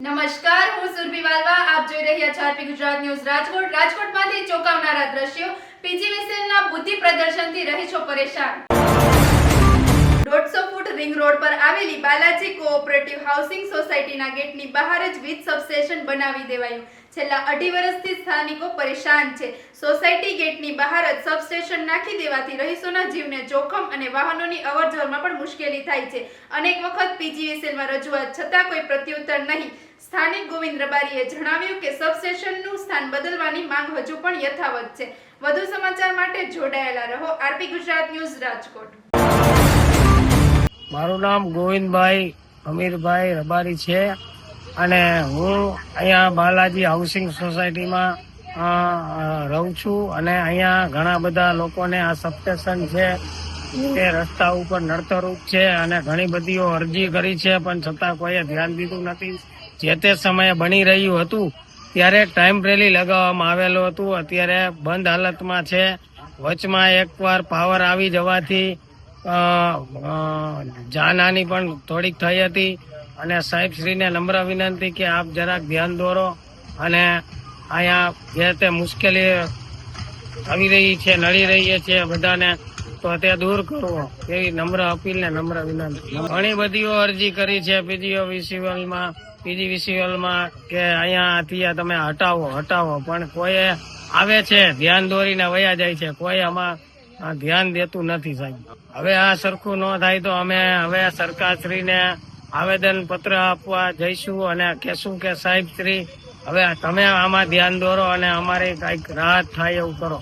નમસ્કાર, હું સુરભી વાલવા. આપ જોઈ રહ્યા છો આરપી ગુજરાત ન્યૂઝ રાજકોટ. રાજકોટમાંથી ચોંકાવનારા દ્રશ્યો. પીજીવીસીએલના બુદ્ધિ પ્રદર્શનથી રહીશો પરેશાન. રિંગ રોડ પર આવેલી બાલાજી કોઓપરેટિવ હાઉસિંગ સોસાયટીના ગેટની બહાર જ વીજ સબસ્ટેશન બનાવી દેવાયું. છેલ્લા અઢી વર્ષથી સ્થાનિકો પરેશાન છે. સોસાયટી ગેટની બહાર જ સબસ્ટેશન નાખી દેવાથી રહીશોના જીવને જોખમ અને વાહનોની અવરજવરમાં પણ મુશ્કેલી થાય છે. અનેક વખત પીજીવીસીએલમાં રજૂઆત છતાં કોઈ પ્રત્યુત્તર નહીં. સ્થાનિક ગોવિંદ રબારીએ જણાવ્યું કે સબસ્ટેશનનું સ્થાન બદલવાની માંગ હજુ પણ યથાવત છે. વધુ સમાચાર માટે જોડાયેલા રહો. RP Gujarat news Rajkot. મારું નામ ગોવિંદભાઈ અમીરભાઈ રબારી છે અને હું અહીંયા બાલાજી હાઉસિંગ સોસાયટીમાં રહું છું અને અહીંયા ઘણા બધા લોકોને આ સબસ્ટેશન છે તે રસ્તા ઉપર નડતરરૂપ છે અને ઘણી બધીઓ અરજી કરી છે, પણ છતાં કોઈએ ધ્યાન દીધું નથી. જે તે સમયે બની રહ્યું હતું, ત્યારે ટાઈમ રેલી લગાવવામાં આવેલું હતું. અત્યારે બંધ હાલતમાં છે. વચમાં એકવાર પાવર આવી જવાથી જાનહાની પણ થોડીક થઈ હતી અને સાહેબશ્રીને નમ્ર વિનંતી કે આપ જરાક ધ્યાન દોરો અને અહીંયા જે તે મુશ્કેલી આવી રહી છે, નડી રહી છે બધાને, તો તે દૂર કરવો એવી નમ્ર અપીલ ને નમ્ર વિનંતી. ઘણી બધીઓ અરજી કરી છે પીજીઓ વિસીવલમાં પીજી વિસીવલમાં કે અહીંયાથી તમે હટાવો હટાવો. પણ કોઈ આવે છે, ધ્યાન દોરીને વયા જાય છે. કોઈ આમાં આ ધ્યાન દેતું નથી સાહેબ. હવે આ સરખું ન થાય તો અમે હવે સરકારશ્રીને આવેદન પત્ર આપવા જઈશું અને કહેશું કે સાહેબ શ્રી, હવે તમે આમાં ધ્યાન દોરો અને અમારે કંઈક રાહત થાય એવું કરો.